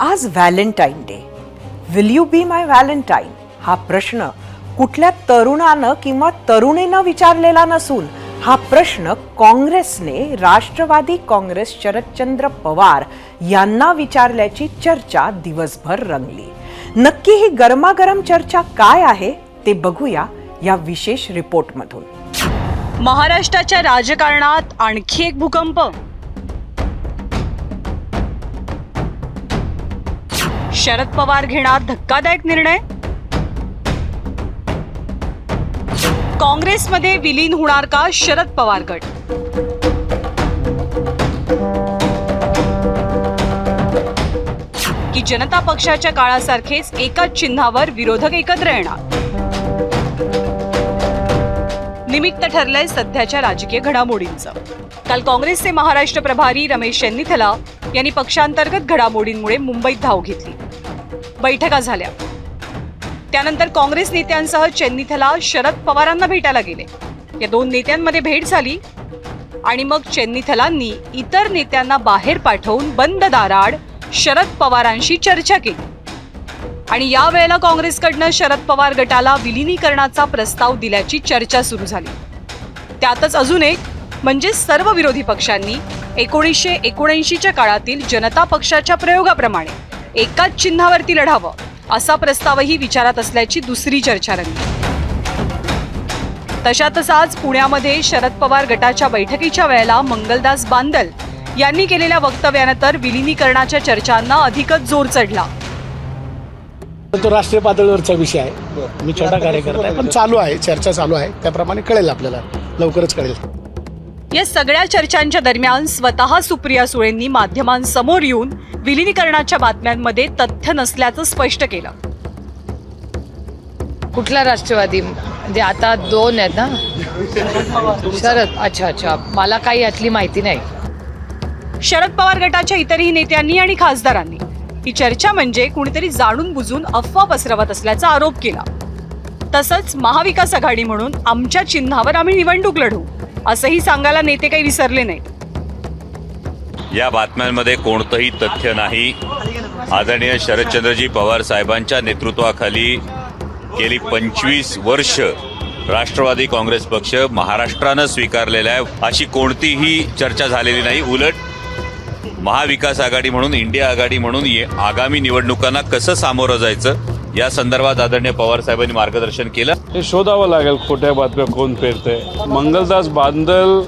आज Valentine day. Will you be my Valentine हा प्रश्न कुठल्या तरुणानं किंवा तरुणीनं विचारलेला नसून हा प्रश्न काँग्रेसने राष्ट्रवादी काँग्रेस शरदचंद्र पवार यांना विचारल्याची चर्चा दिवसभर रंगली. नक्की ही गरमागरम चर्चा काय आहे ते बघूया या विशेष रिपोर्टमधून. महाराष्ट्राच्या राजकारणात आणखी एक भूकंप. शरद पवार घेणार धक्कादायक निर्णय? काँग्रेसमध्ये विलीन होणार का शरद पवार गट? की जनता पक्षाच्या काळासारखेच एकाच चिन्हावर विरोधक एकत्र येणार? निमित्त ठरलंय सध्याच्या राजकीय घडामोडींचं. काल काँग्रेसचे महाराष्ट्र प्रभारी रमेश शेन्निथला यांनी पक्षांतर्गत घडामोडींमुळे मुंबईत धाव घेतली. बैठका झाल्या. त्यानंतर काँग्रेस नेत्यांसह चेन्निथला शरद पवारांना भेटायला गेले. या दोन नेत्यांमध्ये भेट झाली आणि मग चेन्निथलांनी इतर नेत्यांना बाहेर पाठवून बंद दाराड शरद पवारांशी चर्चा केली. आणि यावेळेला काँग्रेसकडनं शरद पवार गटाला विलिनीकरणाचा प्रस्ताव दिल्याची चर्चा सुरू झाली. त्यातच अजून एक म्हणजे सर्व विरोधी पक्षांनी एकोणीसशे एकोणऐंशीच्या काळातील जनता पक्षाच्या प्रयोगाप्रमाणे एकाच चिन्हावरती लढावं असा प्रस्तावही विचारात असल्याची दुसरी चर्चा रंगली. तशातच आज पुण्यामध्ये शरद पवार गटाच्या बैठकीच्या वेळेला मंगलदास बांदल यांनी केलेल्या वक्तव्यानं तर विलिनीकरणाच्या चर्चांना अधिकच जोर चढला. तो राष्ट्रीय पातळीवरचा विषय आहे. मी छोटा कार्यकर्ता आहे पण चालू आहे चर्चा चालू आहे. त्याप्रमाणे कळेल आपल्याला. लवकरच कळेल. या सगळ्या चर्चांच्या दरम्यान स्वतः सुप्रिया सुळेंनी माध्यमांसमोर येऊन विलिनीकरणाच्या बातम्यांमध्ये तथ्य नसल्याचं स्पष्ट केलं. कुठला राष्ट्रवादी? म्हणजे आता दोन आहेत ना? शरद अच्छा अच्छा. मला काही यातली माहिती नाही. शरद पवार गटाच्या इतरही नेत्यांनी आणि खासदारांनी. ही चर्चा म्हणजे कुणीतरी जाणून बुजून अफवा पसरवत असल्याचा आरोप केला. तसंच महाविकास आघाडी म्हणून आमच्या चिन्हावर आम्ही निवडणूक लढू असंही सांगायला नेते काही विसरले नाही. या बातम्यांमध्ये कोणतंही तथ्य नाही. आदरणीय शरदचंद्रजी पवार साहेबांच्या नेतृत्वाखाली गेली पंचवीस वर्ष राष्ट्रवादी काँग्रेस पक्ष महाराष्ट्रानं स्वीकारलेला आहे. अशी कोणतीही चर्चा झालेली नाही. उलट महाविकास आघाडी म्हणून इंडिया आघाडी म्हणून ये- आगामी निवडणुकांना कसं सामोरं जायचं? या संदर्भात आदरणीय पवार साहेबांनी मार्गदर्शन केलं. हे शोधावं लागेल खोट्या बातम्या कोण पेरते. मंगलदास बांदल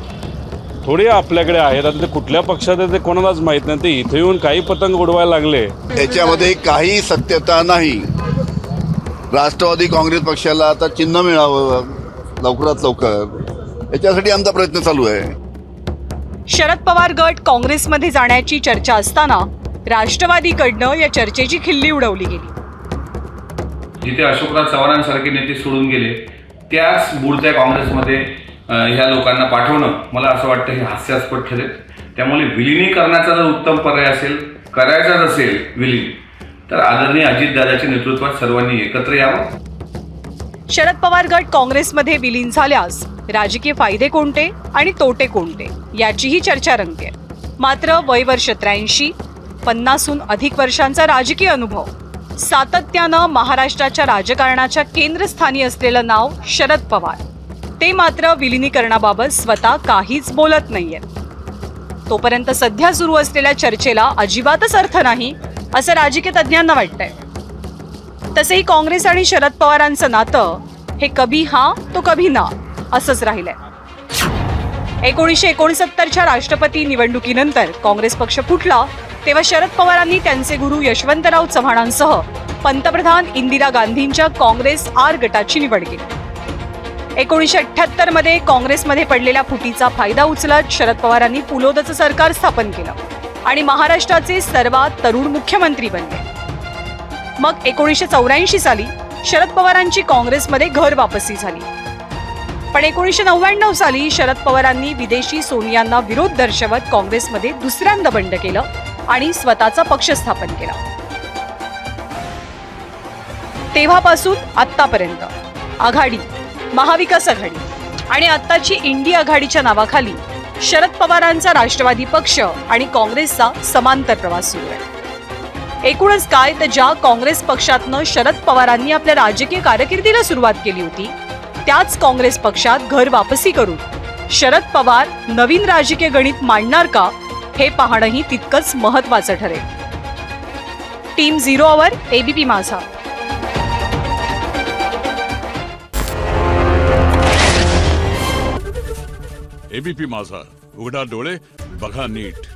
थोडी आपल्याकडे आहेत. आता ते कुठल्या पक्षात आहे ते कोणालाच माहीत नाही. ते इथे येऊन काही पतंग उडवायला लागले. याच्यामध्ये काही सत्यता नाही. राष्ट्रवादी काँग्रेस पक्षाला आता चिन्ह मिळावं लवकरात लवकर. याच्यासाठी आमचा प्रयत्न चालू आहे. शरद पवार गट काँग्रेसमध्ये जाण्याची चर्चा असताना राष्ट्रवादीकडनं या चर्चेची खिल्ली उडवली गेली. जिथे अशोकराव चव्हाणांसारखे नेते सोडून गेले त्याच बुडत्या काँग्रेसमध्ये ह्या लोकांना पाठवणं मला असं वाटतं हे हास्यास्पद ठरेल. त्यामुळे विलिनीकरणाचा जर उत्तम पर्याय असेल करायचाच असेल विलीन तर आदरणीय अजितदादाच्या नेतृत्वात सर्वांनी एकत्र यावं. शरद पवार गट काँग्रेसमध्ये विलीन झाल्यास राजकीय फायदे कोणते आणि तोटे कोणते याचीही चर्चा रंगते. मात्र वय वर्ष त्र्याऐंशी पन्नासहून अधिक वर्षांचा राजकीय अनुभव. सातत्यानं महाराष्ट्राच्या राजकारणाच्या केंद्रस्थानी असलेलं नाव शरद पवार. ते मात्र विलिनीकरणाबाबत स्वतः काहीच बोलत नाहीये. तोपर्यंत सध्या सुरू असलेल्या चर्चेला अजिबातच अर्थ नाही असं राजकीय तज्ज्ञांना वाटतंय. तसेही काँग्रेस आणि शरद पवारांचं नातं हे कभी हा तो कभी ना असंच राहिलंय. एकोणीसशे एकोणसत्तरच्या राष्ट्रपती निवडणुकीनंतर काँग्रेस पक्ष फुटला तेव्हा शरद पवारांनी त्यांचे गुरु यशवंतराव चव्हाणांसह पंतप्रधान इंदिरा गांधींच्या काँग्रेस आर गटाची निवड केली. एकोणीसशे अठ्ठ्याहत्तरमध्ये काँग्रेसमध्ये पडलेल्या फुटीचा फायदा उचलत शरद पवारांनी पुलोदचं सरकार स्थापन केलं आणि महाराष्ट्राचे सर्वात तरुण मुख्यमंत्री बनले. मग एकोणीसशे चौऱ्याऐंशी साली शरद पवारांची काँग्रेसमध्ये घर वापसी झाली. पण एकोणीसशे नव्याण्णव साली शरद पवारांनी विदेशी सोनियांना विरोध दर्शवत काँग्रेसमध्ये दुसऱ्यांदा बंड केलं आणि स्वतःचा पक्ष स्थापन केला. तेव्हापासून आत्तापर्यंत आघाडी महाविकास आघाडी आणि आत्ताची इंडिया आघाडीच्या नावाखाली शरद पवारांचा राष्ट्रवादी पक्ष आणि काँग्रेसचा समांतर प्रवास सुरू आहे. एकूणच काय तर ज्या काँग्रेस पक्षातनं शरद पवारांनी आपल्या राजकीय कारकिर्दीला सुरुवात केली होती त्याच काँग्रेस पक्षात घर वापसी करून शरद पवार नवीन राजकीय गणित मांडणार का हे पाहणंही तितकंच महत्वाचं ठरेल. Team zero hour ABP Majha. ABP Majha. उघडा डोळे बघा नीट.